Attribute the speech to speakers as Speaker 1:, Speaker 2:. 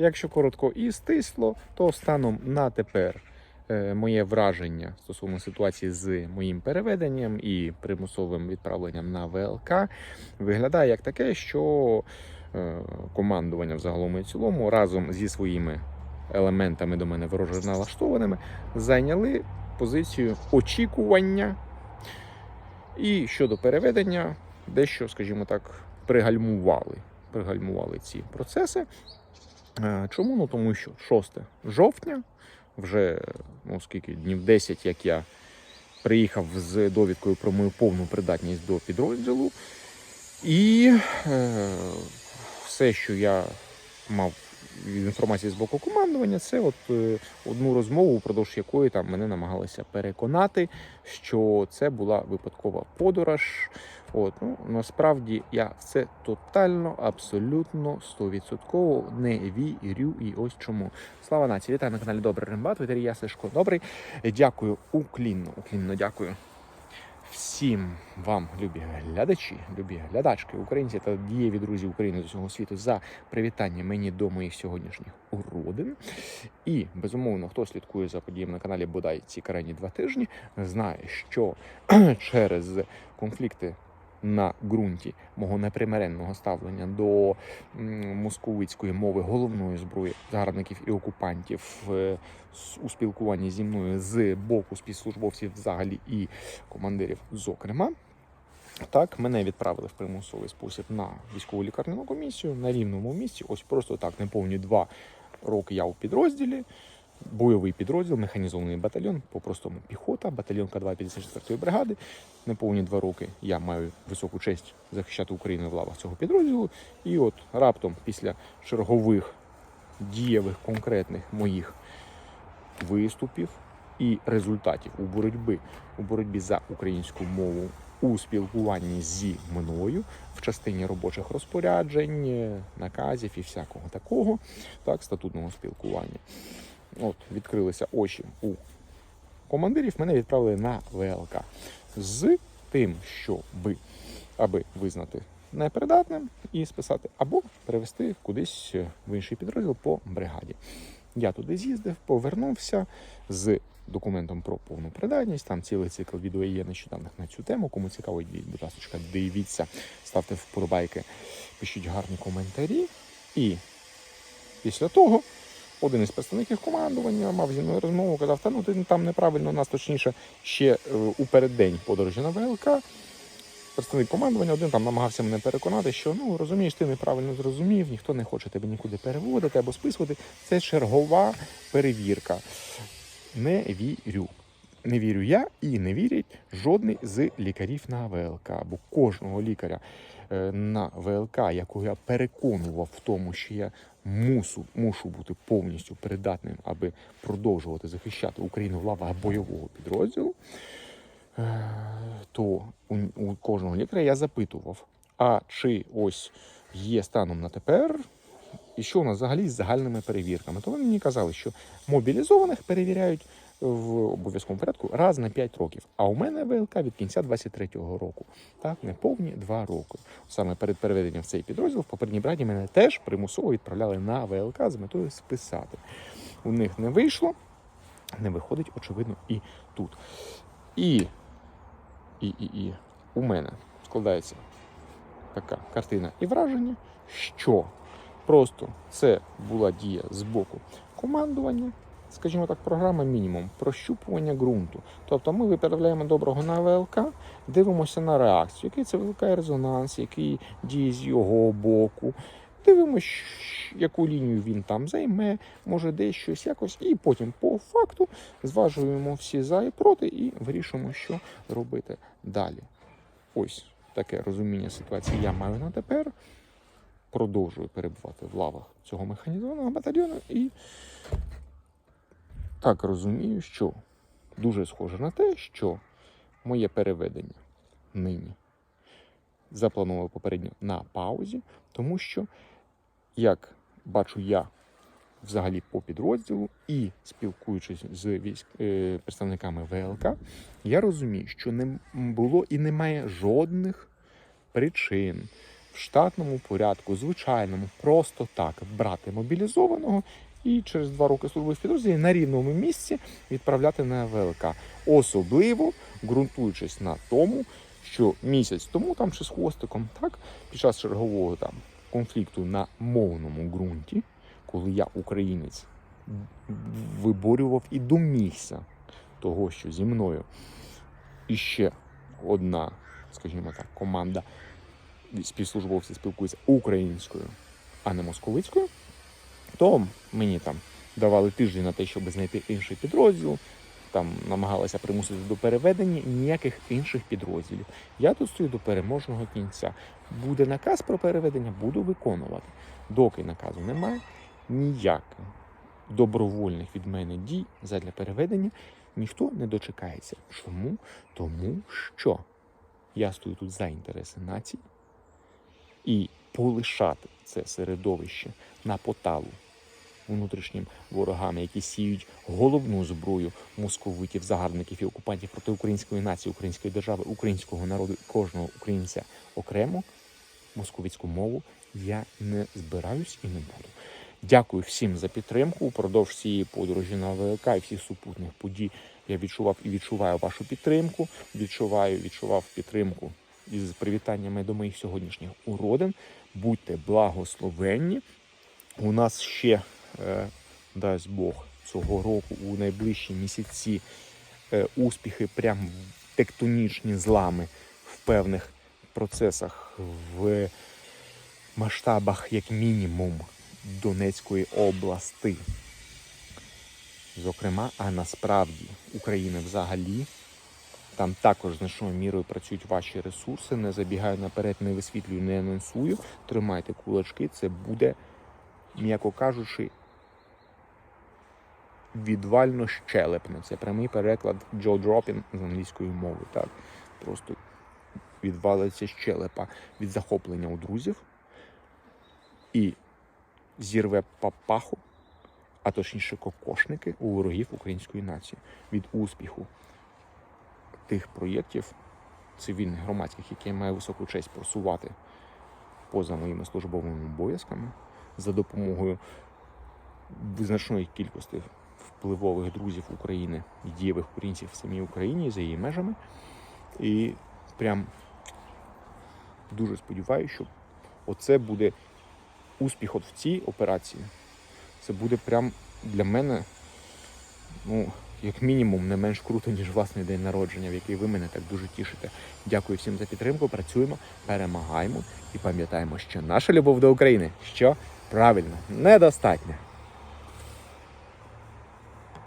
Speaker 1: Якщо коротко і стисло, то станом на тепер е, моє враження стосовно ситуації з моїм переведенням і примусовим відправленням на ВЛК виглядає як таке, що е, командування взагалом і цілому разом зі своїми елементами до мене вороже налаштованими зайняли позицію очікування. І щодо переведення, дещо, скажімо так, пригальмували. Пригальмували ці процеси. Е, Чому? Ну тому що 6 жовтня, вже ну скільки днів 10, як я приїхав з довідкою про мою повну придатність до підрозділу. І е, все, що я мав від інформації з боку командування, це от е, одну розмову, впродовж якої там мене намагалися переконати, що це була випадкова подорож. От, ну, насправді я в це тотально, абсолютно, стовідсотково не вірю. І ось чому. Слава нації! Вітаю на каналі Добрий Рембат. Вітаю я Сашко Добрий. Дякую уклінно, уклінно дякую всім вам, любі глядачі, любі глядачки, українці та дієві друзі України з усього світу за привітання мені до моїх сьогоднішніх уродин. І безумовно, хто слідкує за подіями на каналі бодай ці крайні два тижні, знає, що через конфлікти. На ґрунті мого непримиренного ставлення до московицької мови головної зброї загарбників і окупантів е, у спілкуванні зі мною з боку спецслужбовців взагалі і командирів, зокрема. Так, мене відправили в примусовий спосіб на військову лікарняну комісію на рівному місці. Ось просто так, неповні два роки я у підрозділі. Бойовий підрозділ, механізований батальйон, по-простому піхота, батальйон К2 54-ї бригади. Неповні два роки я маю високу честь захищати Україну в лавах цього підрозділу. І от раптом, після чергових дієвих конкретних моїх виступів і результатів у боротьбі у боротьбі за українську мову у спілкуванні зі мною в частині робочих розпоряджень, наказів і всякого такого, так, статутного спілкування. От, відкрилися очі у командирів, мене відправили на ВЛК з тим, щоби, аби визнати непридатним і списати, або перевести кудись в інший підрозділ по бригаді. Я туди з'їздив, повернувся з документом про повну придатність. Там цілий цикл відео є нещодавних на цю тему. Кому цікаво, будь ласка, дивіться, ставте вподобайки, пишіть гарні коментарі. І після того один із представників командування мав зі мною розмову, казав, та ну ти там неправильно нас точніше ще е, у переддень подорожі на ВЛК. Представник командування один там намагався мене переконати, що ну розумієш, ти неправильно зрозумів, ніхто не хоче тебе нікуди переводити або списувати. Це чергова перевірка. Не вірю. Не вірю я і не вірять жодний з лікарів на ВЛК. Бо кожного лікаря на ВЛК, якого я переконував в тому, що я мусу, мушу бути повністю придатним, аби продовжувати захищати Україну в лавах бойового підрозділу, е, то у, у кожного лікаря я запитував, а чи ось є станом на тепер, і що у нас взагалі з загальними перевірками. То вони мені казали, що мобілізованих перевіряють в обов'язковому порядку раз на 5 років. А у мене ВЛК від кінця 23-го року. Так, неповні 2 роки. Саме перед переведенням в цей підрозділ в попередній браді мене теж примусово відправляли на ВЛК з метою списати. У них не вийшло, не виходить, очевидно, і тут. І, і, і, і у мене складається така картина і враження, що просто це була дія з боку командування, скажімо так, програма мінімум прощупування ґрунту. Тобто ми виправляємо доброго на ВЛК, дивимося на реакцію, який це викликає резонанс, який діє з його боку. Дивимося, яку лінію він там займе, може десь щось якось, і потім по факту зважуємо всі за і проти і вирішуємо, що робити далі. Ось таке розуміння ситуації я маю на тепер. Продовжую перебувати в лавах цього механізованого батальйону і так розумію, що дуже схоже на те, що моє переведення нині заплановано попередньо на паузі, тому що, як бачу я взагалі по підрозділу і спілкуючись з військ е, представниками ВЛК, я розумію, що не було і немає жодних причин в штатному порядку, звичайному, просто так брати мобілізованого і через два роки служби в підрозділі на рівному місці відправляти на ВЛК. Особливо ґрунтуючись на тому, що місяць тому там чи з хвостиком, так, під час чергового там конфлікту на мовному ґрунті, коли я українець виборював і домігся того, що зі мною іще одна, скажімо так, команда співслужбовців спілкується українською, а не московицькою, то мені там давали тиждень на те, щоб знайти інший підрозділ. Там намагалися примусити до переведення ніяких інших підрозділів. Я тут стою до переможного кінця. Буде наказ про переведення, буду виконувати. Доки наказу немає, ніяких добровольних від мене дій задля переведення ніхто не дочекається. Чому? Тому що я стою тут за інтереси нації і полишати це середовище на поталу внутрішнім ворогам, які сіють головну зброю московитів, загарбників і окупантів проти української нації, української держави, українського народу, кожного українця окремо, московицьку мову я не збираюсь і не буду. Дякую всім за підтримку. Упродовж цієї подорожі на ВЛК і всіх супутних подій я відчував і відчуваю вашу підтримку. Відчуваю, відчував підтримку із привітаннями до моїх сьогоднішніх уродин. Будьте благословенні. У нас ще, дасть Бог, цього року у найближчі місяці е, успіхи, прям тектонічні злами в певних процесах в масштабах, як мінімум, Донецької області. Зокрема, а насправді України взагалі. Там також значною мірою працюють ваші ресурси. Не забігаю наперед, не висвітлюю, не анонсую. Тримайте кулачки, це буде, м'яко кажучи, відвально щелепно. Це прямий переклад Джо Дропін з англійської мови. Так, просто відвалиться щелепа від захоплення у друзів і зірве папаху, а точніше кокошники у ворогів української нації від успіху тих проєктів цивільних громадських, які я маю високу честь просувати поза моїми службовими обов'язками за допомогою визначної кількості впливових друзів України і дієвих українців в самій Україні за її межами. І прям дуже сподіваюся, що оце буде успіх от в цій операції. Це буде прям для мене, ну, як мінімум, не менш круто, ніж власний день народження, в який ви мене так дуже тішите. Дякую всім за підтримку. Працюємо, перемагаємо і пам'ятаємо, що наша любов до України що правильно недостатня.